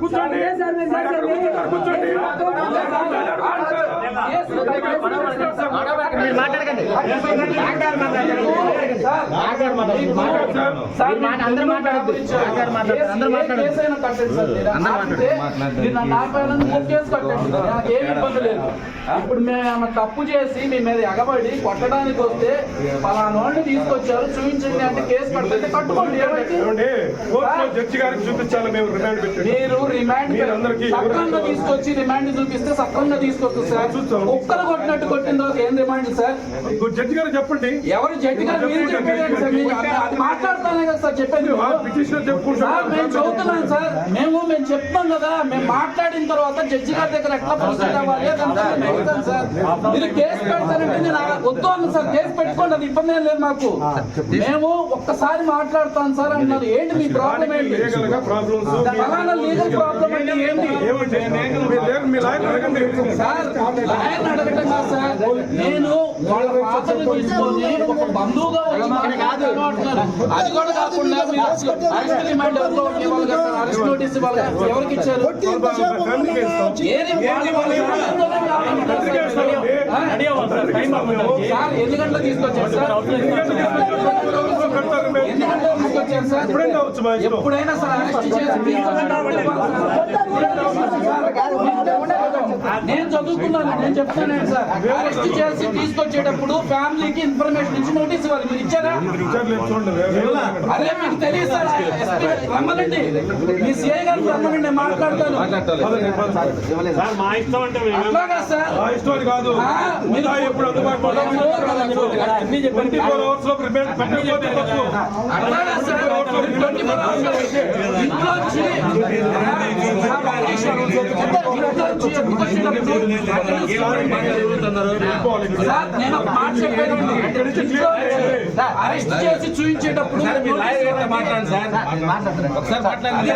కూర్చోండి. కూర్చోండి. మీరు మాట్లాడకండి. అందరూ మాట్లాడొద్దు. అందరూ ఇప్పుడు మేము తప్పు చేసి మీ మీద ఎగబడి కొట్టడానికి వస్తే పలానా వాళ్ళని తీసుకొచ్చారు. చూపించండి అంటే కేసు కడితే కట్టుకోండి. జడ్జి గారికి చూపించాలి. మేము రిమాండ్ పెట్టి. మీరు రిమాండ్ తీసుకొచ్చి రిమాండ్ చూపిస్తే సక్రంగా తీసుకొస్తుంది సార్. చూస్తాం. కుక్కలు కొట్టినట్టు కొట్టిన తర్వాత ఏం రిమాండ్ సార్? జడ్జి గారు చెప్పండి. ఎవరు జడ్జి గారు? మీరు చెప్పేది సార్ మీరు అది- అది మాట్లాడతానే కదా సార్ చెప్పేది సార్ మేము చదువుతున్నాం సార్. మేము మేము చెప్తాం కదా మేము మాట్లాడిన తర్వాత జడ్జి గారి దగ్గర ఎట్లా ప్రొసీడ్ అవ్వాలి సార్. మీరు కేసు పెడతారంటే నేను వద్దు అన్న సార్ కేసు పెట్టుకోండి అది ఇబ్బంది ఏం లేదు మాకు. మేము ఒక్కసారి మాట్లాడతాం సార్ అంటున్నారు ఏంటి మీ ప్రాబ్లం ఏంటి? లీగల్ ప్రాబ్లం అంటే ఏంటి? ఏమండి మీ లేరు మీ లాయర్ అడగండి సార్ లాయర్ని అడగటం కాదు సార్ నేను వాళ్ళ ఫాదర్ తీసుకొని ఒక బంధువుగా వచ్చి మాట్లాడతాను అంటున్నారు అది కూడా కాకుండా మీరు అరెస్ట్ రిమాండ్ ఎవరితో ఇవ్వాలి కదా సార్? అరెస్ట్ నోటీస్ ఇవ్వాలి కదా? ఎవరికి ఇచ్చారు సార్? సార్ ఎన్ని గంటలకు తీసుకొచ్చారు సార్ కడతారు మేము. ఎన్ని గంటలకు తీసుకొచ్చారు సార్ ఎప్పుడైనా సార్ అరెస్ట్ చేసి. నేను చదువుకున్నాను నేను చెప్తాను సార్. అరెస్ట్ చేసి తీసుకొచ్చేటప్పుడు ఫ్యామిలీకి ఇన్ఫర్మేషన్ ఇచ్చి నోటీస్ ఇవ్వాలి. మీరు ఇచ్చారా? అదే మీకు తెలియదు సార్. రమ్మనండి. మీ సిఐ గారు రమ్మనండి నేను మాట్లాడతాను. అట్లాగా సార్? ఇంట్లో నేను మాట అరెస్ట్ చేసి చూపించేటప్పుడు మాట్లాడండి సార్. మాట్లాడతారు ఒకసారి మాట్లాడండి.